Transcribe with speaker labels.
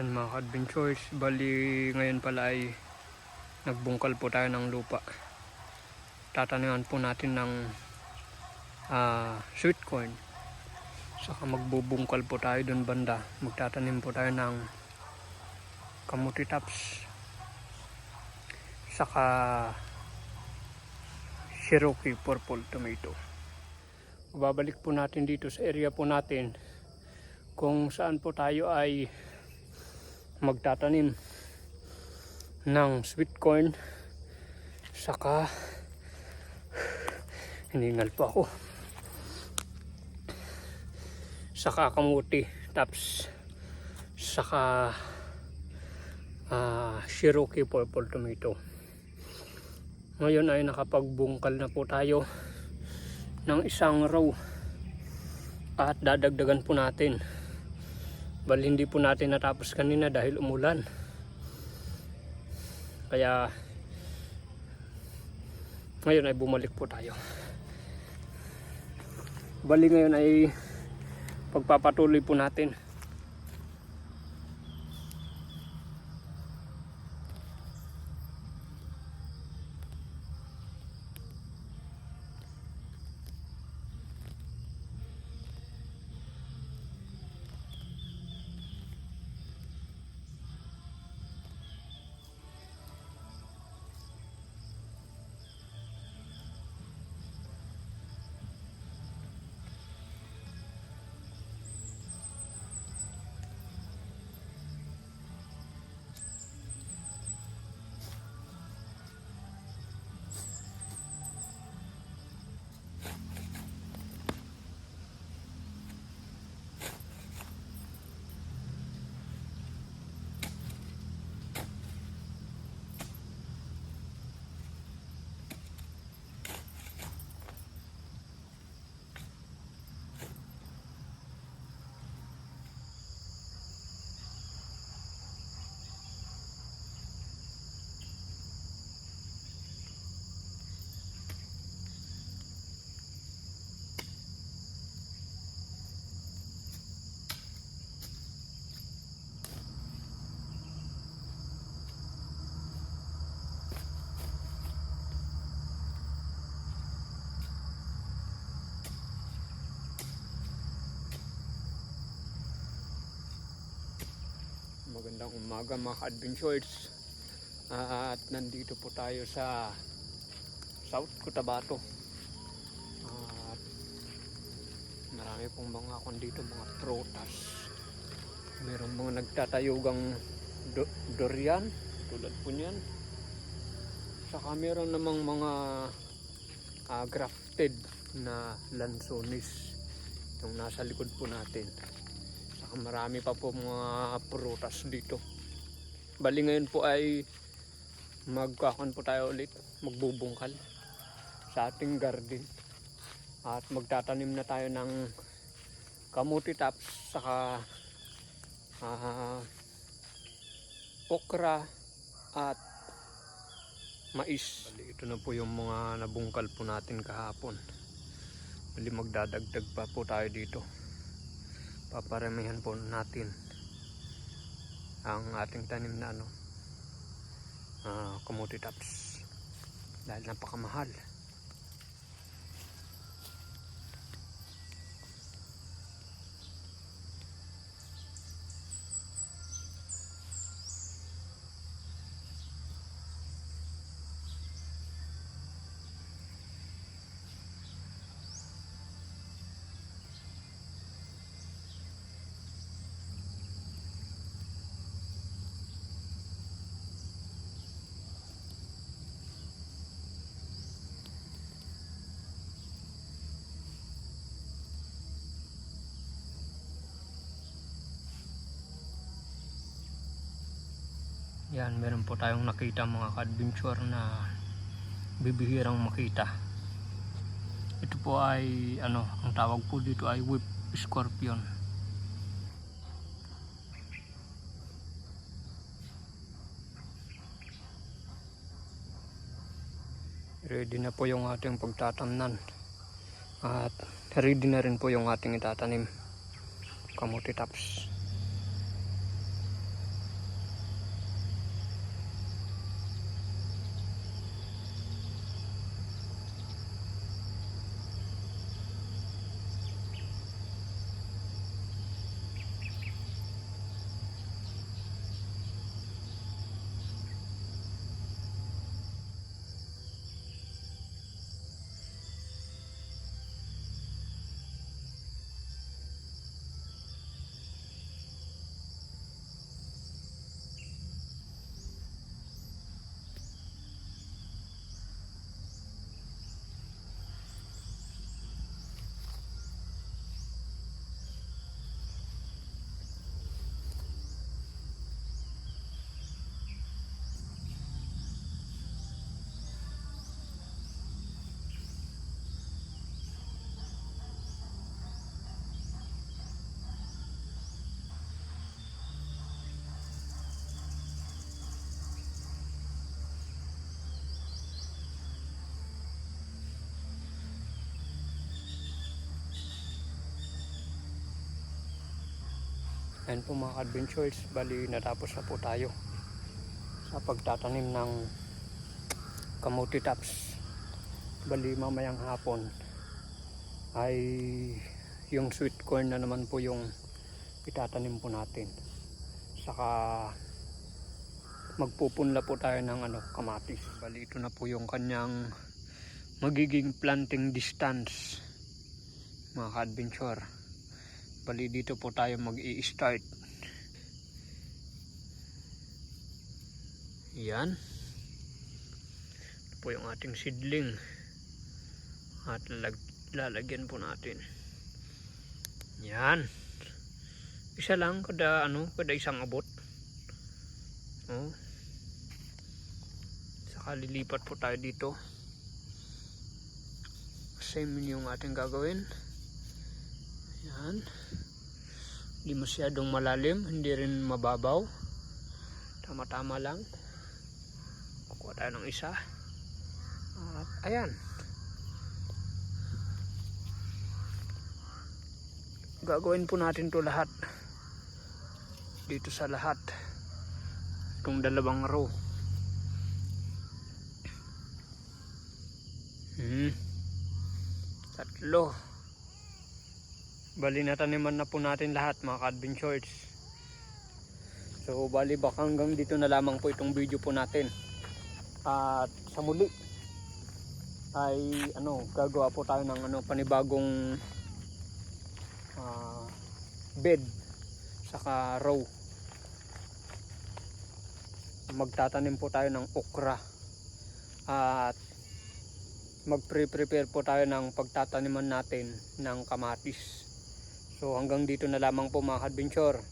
Speaker 1: Yan mga adventures, bali ngayon pala ay nagbungkal po tayo ng lupa. Tataniman po natin ng ah, sweet corn. Saka magbubungkal po tayo doon banda. Magtatanim po tayo ng kamuti tops. Saka Cherokee purple tomato. Babalik po natin dito sa area po natin kung saan po tayo ay magtatanim ng sweet corn saka hiningal po ako. Saka kamuti taps saka ah, Cherokee purple tomato. Ngayon ay nakapagbungkal na po tayo ng isang row at dadagdagan po natin Bali hindi po natin natapos kanina dahil umulan. Kaya ngayon ay bumalik po tayo. Bali ngayon ay pagpapatuloy po natin. Magandang umaga mga adventures At nandito po tayo sa South Cotabato. At marami pong mga kung dito mga protas Merong mga nagtatayugang durian Tulad po niyan. Saka meron namang mga ah, grafted na lansones Yung nasa likod po natin Marami pa po mga prutas dito. Bali ngayon po ay magkakon po tayo ulit, magbubungkal sa ating garden. At magtatanim na tayo ng kamuti tops saka ah, okra at mais. Bali ito na po yung mga nabungkal po natin kahapon. Bali magdadagdag pa po tayo dito paparamihan po natin ang ating tanim na ano uh, kamuti tops. Dahil napakamahal Yan, meron po tayong nakita mga ka-adventure na bibihirang makita. Ito po ay ano, ang tawag po dito ay whip scorpion. Ready na po yung ating pagtatamnan. At ready na rin po yung ating itatanim. Kamuti tops. Ayan po mga adventures, bali natapos na po tayo sa pagtatanim ng kamuti tops. Bali mamayang hapon ay yung sweet corn na naman po yung itatanim po natin. Saka magpupunla po tayo ng ano, kamatis. Bali ito na po yung kanyang magiging planting distance mga ka-adventure. Bali dito po tayo mag i-start. Yan. Ito po yung ating seedling. At lalag lalagyan po natin. Yan. Isa lang kada ano, kada isang abot. Oh. Saka lilipat po tayo dito. Same yung ating gagawin. Yan. Hindi masyadong malalim, hindi rin mababaw. Tama-tama lang. Kukuha tayo ng isa. At ayan. Gagawin po natin to lahat. Dito sa lahat. Itong dalawang row. Hmm. Tatlo. Bali nataniman na po natin lahat mga ka-adventures. So bali baka hanggang dito na lamang po itong video po natin. At sa muli ay ano gagawa po tayo ng ano panibagong ah, bed saka row. Magtatanim po tayo ng okra. At magpre-prepare po tayo ng pagtataniman natin ng kamatis. So hanggang dito na lamang po mga adventure.